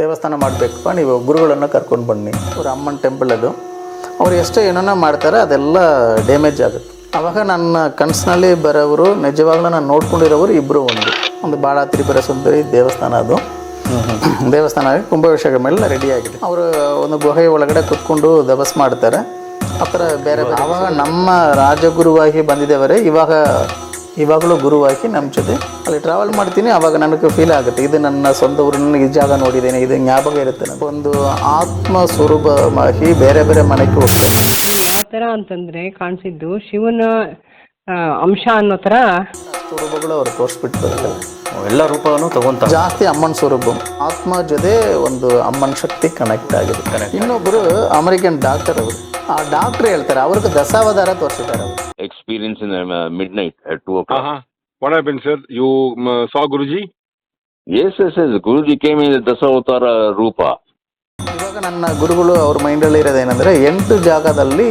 ದೇವಸ್ಥಾನ ಮಾಡಬೇಕಪ್ಪ ನೀವು ಗುರುಗಳನ್ನು ಕರ್ಕೊಂಡು ಬನ್ನಿ. ಅವ್ರ ಅಮ್ಮನ ಟೆಂಪಲ್ ಅದು. ಅವ್ರು ಎಷ್ಟೇ ಏನನ್ನ ಮಾಡ್ತಾರೆ ಅದೆಲ್ಲ ಡ್ಯಾಮೇಜ್ ಆಗುತ್ತೆ. ಅವಾಗ ನನ್ನ ಕನಸಿನಲ್ಲಿ ಬರೋವರು ನಿಜವಾಗ್ಲೂ ನಾನು ನೋಡ್ಕೊಂಡಿರೋರು ಇಬ್ಬರು ಒಂದು. ಒಂದು ಭಾಳ ತ್ರಿಪುರ ಸುಂದರಿ ದೇವಸ್ಥಾನ ಅದು. ದೇವಸ್ಥಾನ ಆಗಿ ಕುಂಭಾಭಿಷೇಕ ಮೇಲೆ ರೆಡಿ ಆಗಿದೆ. ಅವರು ಒಂದು ಗುಹೆ ಒಳಗಡೆ ಕುತ್ಕೊಂಡು ದಬಸ್ ಮಾಡ್ತಾರೆ. ಆ ಥರ ಬೇರೆ ಬೇರೆ. ಅವಾಗ ನಮ್ಮ ರಾಜಗುರುವಾಗಿ ಬಂದಿದ್ದೇವರೇ ಇವಾಗ ಇವಾಗಲೂ ಗುರುವಾಗಿ ನಮ್ಮ ಜೊತೆ. ಅಲ್ಲಿ ಟ್ರಾವೆಲ್ ಮಾಡ್ತೀನಿ ಅವಾಗ ನನಗೆ ಫೀಲ್ ಆಗುತ್ತೆ. ಇದು ನನ್ನ ಸ್ವಂತ ಊರು ನನಗೆ ಈ ಜಾಗ ನೋಡಿದ್ದೇನೆ ಇದು ಜ್ಞಾಪಕ ಇರುತ್ತೆ ನನಗೆ. ಒಂದು ಆತ್ಮ ಸ್ವರೂಪವಾಗಿ ಬೇರೆ ಬೇರೆ ಮನೆಗೆ ಹೋಗ್ತೇನೆ ಯಾವ ಥರ ಅಂತಂದರೆ ಕಾಣಿಸಿದ್ದು ಶಿವನ ಅಂಶ ಅನ್ನೋ ಥರ ಸ್ವರೂಪಗಳು ಅವ್ರು ತೋರಿಸ್ಬಿಟ್ಟು ಬರ್ತಾರೆ. ಎಲ್ಲ ರೂಪವನ್ನು ತಗೊಂತ ಜಾಸ್ತಿ ಅಮ್ಮನ ಸ್ವರೂಪ. ಆತ್ಮ ಜೊತೆ ಒಂದು ಅಮ್ಮನ ಶಕ್ತಿ ಕನೆಕ್ಟ್ ಆಗಿದೆ. ಇನ್ನೊಬ್ಬರು ಅಮೆರಿಕನ್ ಡಾಕ್ಟರ್ ಅವರು. ಆ ಡಾಕ್ಟರ್ ಹೇಳ್ತಾರೆ ಅವ್ರಿಗೆ ದಸಾವಧಾರ ತೋರಿಸಿದ್ದಾರೆ ಅವರು. Experience in uh, midnight at 2 o'clock. Uh-huh. What happened, sir? You um, uh, saw Guruji? Yes, yes, yes. Guruji came in the Dasavatara Rupa. ಇವಾಗ ನನ್ನ ಗುರುಗಳು ಅವ್ರ ಮೈಂಡಲ್ಲಿ ಇರೋದೇನೆಂದರೆ ಎಂಟು ಜಾಗದಲ್ಲಿ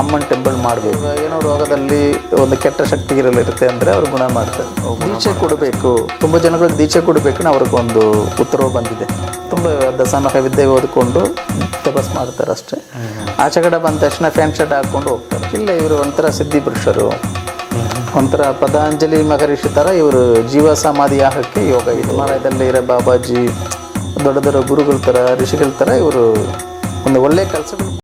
ಅಮ್ಮನ ಟೆಂಪಲ್ ಮಾಡಬೇಕು. ಏನೋ ರೋಗದಲ್ಲಿ ಒಂದು ಕೆಟ್ಟ ಶಕ್ತಿ ಇರಲಿರುತ್ತೆ ಅಂದರೆ ಅವ್ರು ಗುಣ ಮಾಡ್ತಾರೆ. ದೀಕ್ಷೆ ಕೊಡಬೇಕು. ತುಂಬ ಜನಗಳಿಗೆ ದೀಕ್ಷೆ ಕೊಡಬೇಕು ಅವ್ರಿಗೊಂದು ಉತ್ತರವು ಬಂದಿದೆ. ತುಂಬ ದಸನಹ ವಿದ್ಯೆ ಓದಿಕೊಂಡು ತಪಸ್ ಮಾಡ್ತಾರೆ ಅಷ್ಟೇ. ಆಚೆ ಕಡೆ ಬಂದ ತಕ್ಷಣ ಫ್ಯಾನ್ ಶರ್ಟ್ ಹಾಕ್ಕೊಂಡು ಹೋಗ್ತಾರೆ. ಇಲ್ಲ ಇವರು ಒಂಥರ ಸಿದ್ಧಿ ಪುರುಷರು. ಒಂಥರ ಪದಾಂಜಲಿ ಮಹರ್ಷಿ ಥರ ಇವರು ಜೀವ ಸಮಾಧಿ ಯಾಗಕ್ಕೆ ಯೋಗ ಇದು. ಹಿಮಾಲಯದಲ್ಲಿ ಇರೋ ಬಾಬಾಜಿ ದೊಡ್ಡ ದೊಡ್ಡ ಗುರುಗಳ ಥರ ಋಷಿಗಳ ಥರ ಇವರು ಒಂದು ಒಳ್ಳೆಯ ಕೆಲಸಗಳು